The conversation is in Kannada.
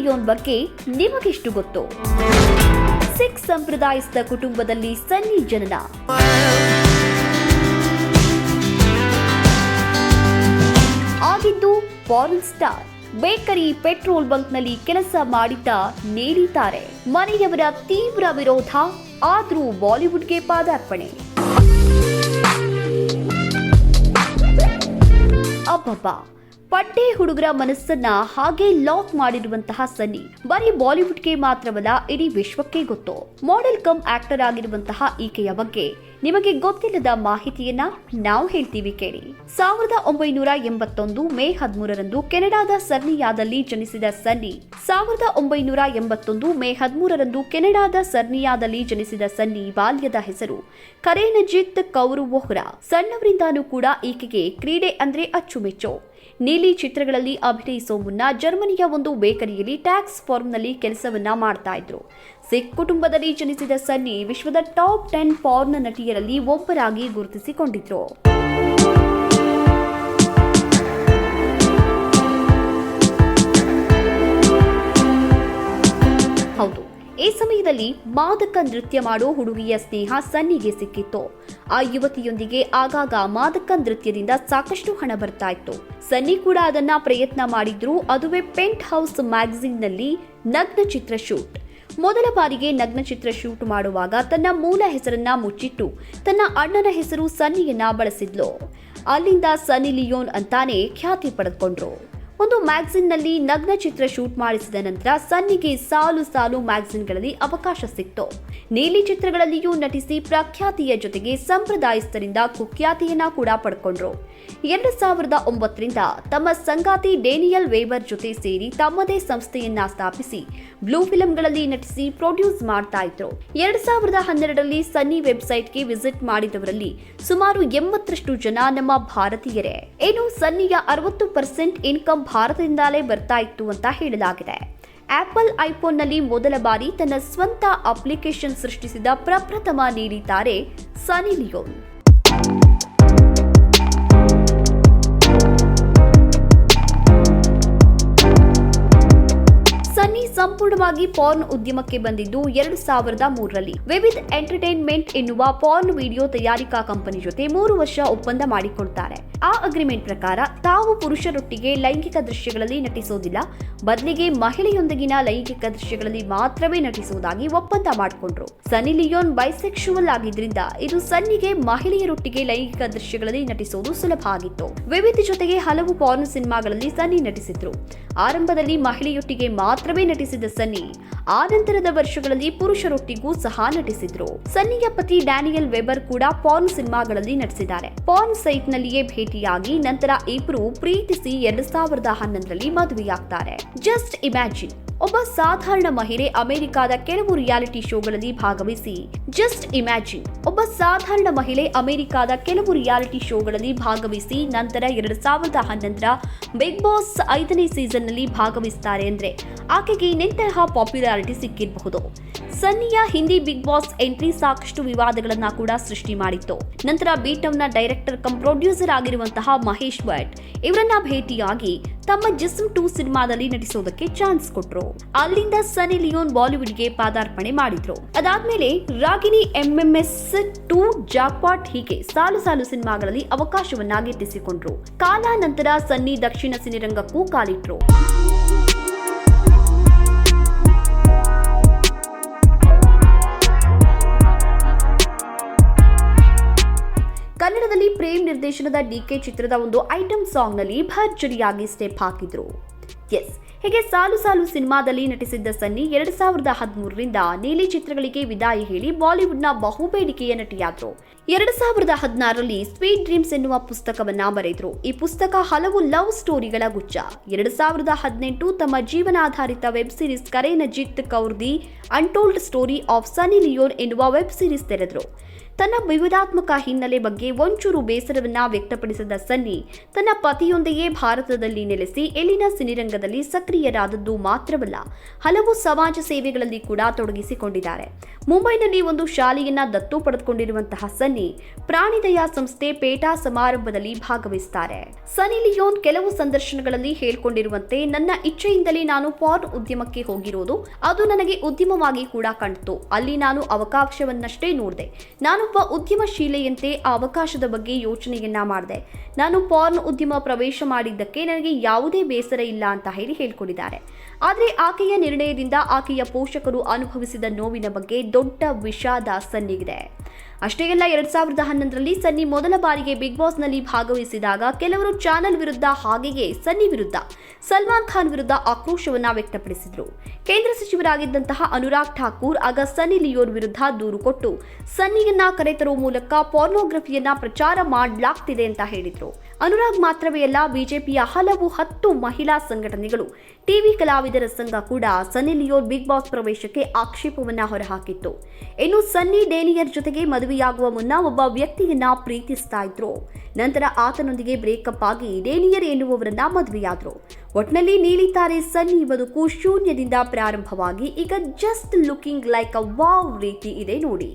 ಲಿಯೋನ್ ಬಗ್ಗೆ ನಿಮಗೆಷ್ಟು ಗೊತ್ತು. ಸಿಖ್ ಸಂಪ್ರದಾಯಸ್ಥ ಕುಟುಂಬದಲ್ಲಿ ಸನ್ನಿ ಜನನ. ಆಗಿದ್ದು ಫಾರಿನ್ ಸ್ಟಾರ್. ಬೇಕರಿ ಪೆಟ್ರೋಲ್ ಬಂಕ್ನಲ್ಲಿ ಕೆಲಸ ಮಾಡಿದ್ದ ನೇರಿತಾರೆ. ಮನೆಯವರ ತೀವ್ರ ವಿರೋಧ, ಆದ್ರೂ ಬಾಲಿವುಡ್ಗೆ ಪಾದಾರ್ಪಣೆ. ಅಬ್ಬಬ್ಬ. ಪಡ್ಡೆ ಹುಡುಗರ ಮನಸ್ಸನ್ನ ಹಾಗೆ ಲಾಕ್ ಮಾಡಿರುವಂತಹ ಸನ್ನಿ. ಬರೀ ಬಾಲಿವುಡ್ಗೆ ಮಾತ್ರವಲ್ಲ, ಇಡೀ ವಿಶ್ವಕ್ಕೆ ಗೊತ್ತು. ಮಾಡೆಲ್ ಕಮ್ ಆಕ್ಟರ್ ಆಗಿರುವಂತಹ ಈಕೆಯ ಬಗ್ಗೆ ನಿಮಗೆ ಗೊತ್ತಿಲ್ಲದ ಮಾಹಿತಿಯನ್ನ ನಾವು ಹೇಳ್ತೀವಿ ಕೇಳಿ. ಸಾವಿರದ ಒಂಬೈನೂರ ಎಂಬತ್ತೊಂದು ಮೇ ಹದಿಮೂರರಂದು ಕೆನಡಾದ ಸರ್ನಿಯಾದಲ್ಲಿ ಜನಿಸಿದ ಸನ್ನಿ. ಸಾವಿರದ ಒಂಬೈನೂರ ಎಂಬತ್ತೊಂದು ಮೇ ಹದಿಮೂರರಂದು ಕೆನಡಾದ ಸರ್ನಿಯಾದಲ್ಲಿ ಜನಿಸಿದ ಸನ್ನಿ ಬಾಲ್ಯದ ಹೆಸರು ಕರೇನಜಿತ್ ಕೌರ್ ವೊಹ್ರಾ. ಸಣ್ಣವರಿಂದಾನೂ ಕೂಡ ಈಕೆಗೆ ಕ್ರೀಡೆ ಅಂದ್ರೆ ಅಚ್ಚುಮೆಚ್ಚು. ನೀಲಿ ಚಿತ್ರಗಳಲ್ಲಿ ಅಭಿನಯಿಸೋ ಮುನ್ನ ಜರ್ಮನಿಯ ಒಂದು ಬೇಕರಿಯಲ್ಲಿ ಟ್ಯಾಕ್ಸ್ ಫಾರ್ಮ್ನಲ್ಲಿ ಕೆಲಸವನ್ನ ಮಾಡ್ತಾ ಇದ್ರು. ಸಿಖ್ ಕುಟುಂಬದಲ್ಲಿ ಜನಿಸಿದ ಸನ್ನಿ ವಿಶ್ವದ ಟಾಪ್ ಟೆನ್ ಪಾರ್ನ್ ನಟಿಯರಲ್ಲಿ ಒಬ್ಬರಾಗಿ ಗುರುತಿಸಿಕೊಂಡಿದ್ರು. ಈ ಸಮಯದಲ್ಲಿ ಮಾದಕ ನೃತ್ಯ ಮಾಡೋ ಹುಡುಗಿಯ ಸ್ನೇಹ ಸನ್ನಿಗೆ ಸಿಕ್ಕಿತ್ತು. ಆ ಯುವತಿಯೊಂದಿಗೆ ಆಗಾಗ ಮಾದಕ ನೃತ್ಯದಿಂದ ಸಾಕಷ್ಟು ಹಣ ಬರ್ತಾ ಇತ್ತು ಸನ್ನಿ ಕೂಡ ಅದನ್ನ ಪ್ರಯತ್ನ ಮಾಡಿದ್ರು. ಅದುವೇ ಪೆಂಟ್ ಹೌಸ್ ಮ್ಯಾಗಝಿನ್ನಲ್ಲಿ ನಗ್ನ ಚಿತ್ರ ಶೂಟ್. ಮೊದಲ ಬಾರಿಗೆ ನಗ್ನ ಚಿತ್ರ ಶೂಟ್ ಮಾಡುವಾಗ ತನ್ನ ಮೂಲ ಹೆಸರನ್ನ ಮುಚ್ಚಿಟ್ಟು ತನ್ನ ಅಣ್ಣನ ಹೆಸರು ಸನ್ನಿಯನ್ನ ಬಳಸಿದ್ಲು. ಅಲ್ಲಿಂದ ಸನ್ನಿ ಲಿಯೋನ್ ಅಂತಾನೆ ಖ್ಯಾತಿ ಪಡೆದುಕೊಂಡ್ರು. ಒಂದು ಮ್ಯಾಗ್ಝಿನ್ನಲ್ಲಿ ನಗ್ನ ಚಿತ್ರ ಶೂಟ್ ಮಾಡಿಸಿದ ನಂತರ ಸನ್ನಿಗೆ ಸಾಲು ಸಾಲು ಮ್ಯಾಗ್ಝಿನ್ಗಳಲ್ಲಿ ಅವಕಾಶ ಸಿಕ್ತು. ನೀಲಿ ಚಿತ್ರಗಳಲ್ಲಿಯೂ ನಟಿಸಿ ಪ್ರಖ್ಯಾತಿಯ ಜೊತೆಗೆ ಸಂಪ್ರದಾಯಸ್ಥರಿಂದ ಕುಖ್ಯಾತಿಯನ್ನ ಕೂಡ ಪಡ್ಕೊಂಡ್ರು. ಎರಡು ಸಾವಿರದ ಒಂಬತ್ತರಿಂದ ತಮ್ಮ ಸಂಗಾತಿ ಡೇನಿಯಲ್ ವೇವರ್ ಜೊತೆ ಸೇರಿ ತಮ್ಮದೇ ಸಂಸ್ಥೆಯನ್ನ ಸ್ಥಾಪಿಸಿ ಬ್ಲೂ ಫಿಲ್ಮ್ಗಳಲ್ಲಿ ನಟಿಸಿ ಪ್ರೊಡ್ಯೂಸ್ ಮಾಡ್ತಾ ಇದ್ರು. ಎರಡ್ ಸಾವಿರದ ಹನ್ನೆರಡರಲ್ಲಿ ಸನ್ನಿ ವೆಬ್ಸೈಟ್ಗೆ ವಿಸಿಟ್ ಮಾಡಿದವರಲ್ಲಿ ಸುಮಾರು ಎಂಬತ್ತರಷ್ಟು ಜನ ನಮ್ಮ ಭಾರತೀಯರೇ. ಏನು ಸನ್ನಿಯ ಅರವತ್ತು ಪರ್ಸೆಂಟ್ ಇನ್ಕಮ್ ಭಾರತದಿಂದಲೇ ಬರ್ತಾ ಇತ್ತು ಅಂತ ಹೇಳಲಾಗಿದೆ. ಆಪಲ್ ಐಫೋನ್ನಲ್ಲಿ ಮೊದಲ ಬಾರಿ ತನ್ನ ಸ್ವಂತ ಅಪ್ಲಿಕೇಶನ್ ಸೃಷ್ಟಿಸಿದ ಪ್ರಪ್ರಥಮ ನೀಡಿದ್ದಾರೆ ಸನಿ ಲಿಯೋನ್ ಸಂಪೂರ್ಣವಾಗಿ ಪಾರ್ನ್ ಉದ್ಯಮಕ್ಕೆ ಬಂದಿದ್ದು ಎರಡು ಸಾವಿರದ ಮೂರರಲ್ಲಿ. ವಿವಿಧ್ ಎಂಟರ್ಟೈನ್ಮೆಂಟ್ ಎನ್ನುವ ಪಾರ್ನ್ ವಿಡಿಯೋ ತಯಾರಿಕಾ ಕಂಪನಿ ಜೊತೆ ಮೂರು ವರ್ಷ ಒಪ್ಪಂದ ಮಾಡಿಕೊಳ್ತಾರೆ ಆ ಅಗ್ರಿಮೆಂಟ್ ಪ್ರಕಾರ ತಾವು ಪುರುಷರೊಟ್ಟಿಗೆ ಲೈಂಗಿಕ ದೃಶ್ಯಗಳಲ್ಲಿ ನಟಿಸೋದಿಲ್ಲ. ಬದಲಿಗೆ ಮಹಿಳೆಯೊಂದಿಗಿನ ಲೈಂಗಿಕ ದೃಶ್ಯಗಳಲ್ಲಿ ಮಾತ್ರವೇ ನಟಿಸುವುದಾಗಿ ಒಪ್ಪಂದ ಮಾಡಿಕೊಂಡ್ರು. ಸನ್ನಿ ಲಿಯೋನ್ ಬೈಸೆಕ್ಷುವಲ್ ಆಗಿದ್ರಿಂದ ಇದು ಸನ್ನಿಗೆ ಮಹಿಳೆಯರೊಟ್ಟಿಗೆ ಲೈಂಗಿಕ ದೃಶ್ಯಗಳಲ್ಲಿ ನಟಿಸೋದು ಸುಲಭ ಆಗಿತ್ತು. ವಿವಿಧ ಜೊತೆಗೆ ಹಲವು ಪಾರ್ನ್ ಸಿನಿಮಾಗಳಲ್ಲಿ ಸನ್ನಿ ನಟಿಸಿದ್ರು. ಆರಂಭದಲ್ಲಿ ಮಹಿಳೆಯೊಟ್ಟಿಗೆ ಮಾತ್ರವೇ ನಟಿಸಿದ ಸನ್ನಿ ಆ ನಂತರದ ವರ್ಷಗಳಲ್ಲಿ ಪುರುಷರೊಟ್ಟಿಗೂ ಸಹ ನಟಿಸಿದ್ರು. ಸನ್ನಿಯ ಪತಿ ಡ್ಯಾನಿಯಲ್ ವೆಬರ್ ಕೂಡ ಪಾರ್ನ್ ಸಿನಿಮಾಗಳಲ್ಲಿ ನಟಿಸಿದ್ದಾರೆ. ಪಾರ್ನ್ ಸೈಟ್ ನಲ್ಲಿಯೇ ಭೇಟಿಯಾಗಿ ನಂತರ ಇಬ್ಬರು ಪ್ರೀತಿಸಿ ಎರಡ್ ಸಾವಿರದ ಹನ್ನೊಂದರಲ್ಲಿ ಮದುವೆಯಾಗ್ತಾರೆ. Just imagine. ಒಬ್ಬ ಸಾಧಾರಣ ಮಹಿಳೆ ಅಮೆರಿಕಾದ ಕೆಲವು ರಿಯಾಲಿಟಿ ಶೋಗಳಲ್ಲಿ ಭಾಗವಹಿಸಿ. Just imagine. ಒಬ್ಬ ಸಾಧಾರಣ ಮಹಿಳೆ ಅಮೆರಿಕಾದ ಕೆಲವು ರಿಯಾಲಿಟಿ ಶೋಗಳಲ್ಲಿ ಭಾಗವಹಿಸಿ ನಂತರ ಎರಡ್ ಸಾವಿರದ ಹನ್ನೊಂದರ ಬಿಗ್ ಬಾಸ್ ಐದನೇ ಸೀಸನ್ನಲ್ಲಿ ಭಾಗವಹಿಸ್ತಾರೆ ಅಂದ್ರೆ ಆಕೆಗೆ ನಿಂತಹ ಪಾಪ್ಯುಲಾರಿಟಿ ಸಿಕ್ಕಿರಬಹುದು. ಸನ್ನಿಯ ಹಿಂದಿ ಬಿಗ್ ಬಾಸ್ ಎಂಟ್ರಿ ಸಾಕಷ್ಟು ವಿವಾದಗಳನ್ನ ಕೂಡ ಸೃಷ್ಟಿ ಮಾಡಿತ್ತು. ನಂತರ ಬಿಟಮ್ನ ಡೈರೆಕ್ಟರ್ ಕಂ ಪ್ರೊಡ್ಯೂಸರ್ ಆಗಿರುವಂತಹ ಮಹೇಶ್ ಭಟ್ ಇವರನ್ನ ಭೇಟಿಯಾಗಿ ತಮ್ಮ ಜಿಸ್ಮ್ ಟೂ ಸಿನಿಮಾದಲ್ಲಿ ನಟಿಸೋದಕ್ಕೆ ಚಾನ್ಸ್ ಕೊಟ್ರು. ಅಲ್ಲಿಂದ ಸನಿ ಲಿಯೋನ್ ಬಾಲಿವುಡ್ಗೆ ಪಾದಾರ್ಪಣೆ ಮಾಡಿದ್ರು. ಅದಾದ್ಮೇಲೆ ರಾಗಿಣಿ ಎಂಎಂಎಸ್ ಟೂ ಜಾಕ್ಪಾಟ್ ಹೀಗೆ ಸಾಲು ಸಾಲು ಸಿನಿಮಾಗಳಲ್ಲಿ ಅವಕಾಶವನ್ನ ಗಿಟ್ಟಿಸಿಕೊಂಡ್ರು ಕಾಲಾನಂತರ ಸನ್ನಿ ದಕ್ಷಿಣ ಸಿನಿರಂಗಕ್ಕೂ ಕಾಲಿಟ್ರು. ಪ್ರೇಮ್ ನಿರ್ದೇಶನದ ಡಿಕೆ ಚಿತ್ರದ ಒಂದು ಐಟಂ ಸಾಂಗ್ನಲ್ಲಿ ಭರ್ಜರಿಯಾಗಿ ಸ್ಟೆಪ್ ಹಾಕಿದ್ರು. ಎಸ್, ಹೀಗೆ ಸಾಲು ಸಾಲು ಸಿನಿಮಾದಲ್ಲಿ ನಟಿಸಿದ್ದ ಸನ್ನಿ ಎರಡ್ ಸಾವಿರದ ಹದಿಮೂರರಿಂದ ನೀಲಿ ಚಿತ್ರಗಳಿಗೆ ವಿದಾಯ ಹೇಳಿ ಬಾಲಿವುಡ್ನ ಬಹುಬೇಡಿಕೆಯ ನಟಿಯಾದ್ರು. ಎರಡ್ ಸಾವಿರದ ಹದಿನಾರರಲ್ಲಿ ಸ್ವೀಟ್ ಡ್ರೀಮ್ಸ್ ಎನ್ನುವ ಪುಸ್ತಕವನ್ನ ಬರೆದ್ರು ಈ ಪುಸ್ತಕ ಹಲವು ಲವ್ ಸ್ಟೋರಿಗಳ ಗುಚ್ಛ. ಎರಡ್ ಸಾವಿರದ ಹದಿನೆಂಟು ತಮ್ಮ ಜೀವನಾಧಾರಿತ web series Karenjit Kaur the untold story of Sunny Leone ಎನ್ನುವ ವೆಬ್ ಸೀರೀಸ್ ತೆರೆದ್ರು. ತನ್ನ ವಿವಾದಾತ್ಮಕ ಹಿನ್ನೆಲೆ ಬಗ್ಗೆ ಒಂಚೂರು ಬೇಸರವನ್ನ ವ್ಯಕ್ತಪಡಿಸಿದ ಸನ್ನಿ, ತನ್ನ ಪತಿಯೊಂದಿಗೆ ಭಾರತದಲ್ಲಿ ನೆಲೆಸಿ ಎಲ್ಲಿನ ಸಿನಿರಂಗದಲ್ಲಿ ಸಕ್ರಿಯರಾದದ್ದು ಮಾತ್ರವಲ್ಲ, ಹಲವು ಸಮಾಜ ಸೇವೆಗಳಲ್ಲಿ ಕೂಡ ತೊಡಗಿಸಿಕೊಂಡಿದ್ದಾರೆ. ಮುಂಬೈನಲ್ಲಿ ಒಂದು ಶಾಲೆಯನ್ನ ದತ್ತು ಪಡೆದುಕೊಂಡಿರುವಂತಹ ಸನ್ನಿ, ಪ್ರಾಣಿದಯಾ ಸಂಸ್ಥೆ ಪೇಟಾ ಸಮಾರಂಭದಲ್ಲಿ ಭಾಗವಹಿಸುತ್ತಾರೆ ಸನ್ನಿ ಲಿಯೋನ್ ಕೆಲವು ಸಂದರ್ಶನಗಳಲ್ಲಿ ಹೇಳಿಕೊಂಡಿರುವಂತೆ, ನನ್ನ ಇಚ್ಛೆಯಿಂದಲೇ ನಾನು ಪಾರ್ನ್ ಉದ್ಯಮಕ್ಕೆ ಹೋಗಿರೋದು, ಅದು ನನಗೆ ಉದ್ಯಮವಾಗಿ ಕೂಡ ಕಾಣ್ತು ಅಲ್ಲಿ ನಾನು ಅವಕಾಶವನ್ನಷ್ಟೇ ನೋಡಿದೆ. ನಾನೊಬ್ಬ ಉದ್ಯಮಶೀಲೆಯಂತೆ ಅವಕಾಶದ ಬಗ್ಗೆ ಯೋಚನೆಯನ್ನ ಮಾಡಿದೆ. ನಾನು ಪಾರ್ನ್ ಉದ್ಯಮ ಪ್ರವೇಶ ಮಾಡಿದ್ದಕ್ಕೆ ನನಗೆ ಯಾವುದೇ ಬೇಸರ ಇಲ್ಲ ಅಂತ ಹೇಳಿ ಹೇಳ್ಕೊಂಡಿದ್ದಾರೆ. ಆದರೆ ಆಕೆಯ ನಿರ್ಣಯದಿಂದ ಆಕೆಯ ಪೋಷಕರು ಅನುಭವಿಸಿದ ನೋವಿನ ಬಗ್ಗೆ ದೊಡ್ಡ ವಿಷಾದ ಸನ್ನಿಗಿದೆ. ಅಷ್ಟೇ ಅಲ್ಲ, ಎರಡ್ ಸಾವಿರದ ಹನ್ನೊಂದರಲ್ಲಿ ಸನ್ನಿ ಮೊದಲ ಬಾರಿಗೆ ಬಿಗ್ ಬಾಸ್ನಲ್ಲಿ ಭಾಗವಹಿಸಿದಾಗ ಕೆಲವರು ಚಾನೆಲ್ ವಿರುದ್ಧ ಹಾಗೆಯೇ ಸನ್ನಿ ವಿರುದ್ಧ ಸಲ್ಮಾನ್ ಖಾನ್ ವಿರುದ್ಧ ಆಕ್ರೋಶವನ್ನ ವ್ಯಕ್ತಪಡಿಸಿದರು. ಕೇಂದ್ರ ಸಚಿವರಾಗಿದ್ದಂತಹ ಅನುರಾಗ್ ಠಾಕೂರ್ ಆಗ ಸನ್ನಿ ಲಿಯೋನ್ ವಿರುದ್ಧ ದೂರು ಕೊಟ್ಟು ಸನ್ನಿಯನ್ನ ಕರೆತರುವ ಮೂಲಕ ಪಾರ್ನೋಗ್ರಫಿಯನ್ನ ಪ್ರಚಾರ ಮಾಡಲಾಗ್ತಿದೆ ಅಂತ ಹೇಳಿದ್ರು. ಅನುರಾಗ್ ಮಾತ್ರವೇ ಅಲ್ಲ ಬಿಜೆಪಿಯ ಹಲವು ಹತ್ತು ಮಹಿಳಾ ಸಂಘಟನೆಗಳು, ಟಿವಿ ಕಲಾವಿದರ ಸಂಘ ಕೂಡ ಸನ್ನಿ ಲಿಯೋನ್ ಬಿಗ್ ಬಾಸ್ ಪ್ರವೇಶಕ್ಕೆ ಆಕ್ಷೇಪವನ್ನ ಹೊರಹಾಕಿತ್ತು. ಇನ್ನು ಸನ್ನಿ ಡೇನಿಯರ್ ಜೊತೆಗೆ ಮದುವೆಯಾಗುವ ಮುನ್ನ ಒಬ್ಬ ವ್ಯಕ್ತಿಯನ್ನ ಪ್ರೀತಿಸ್ತಾ ಇದ್ರು. ನಂತರ ಆತನೊಂದಿಗೆ ಬ್ರೇಕಪ್ ಆಗಿ ಡೇನಿಯರ್ ಎನ್ನುವವರನ್ನ ಮದುವೆಯಾದ್ರು. ಒಟ್ನಲ್ಲಿ ನೀಲಿತಾರೆ ಸನ್ನಿ ಬದುಕು ಶೂನ್ಯದಿಂದ ಪ್ರಾರಂಭವಾಗಿ ಈಗ just looking like a wow ರೀತಿ ಇದೆ ನೋಡಿ.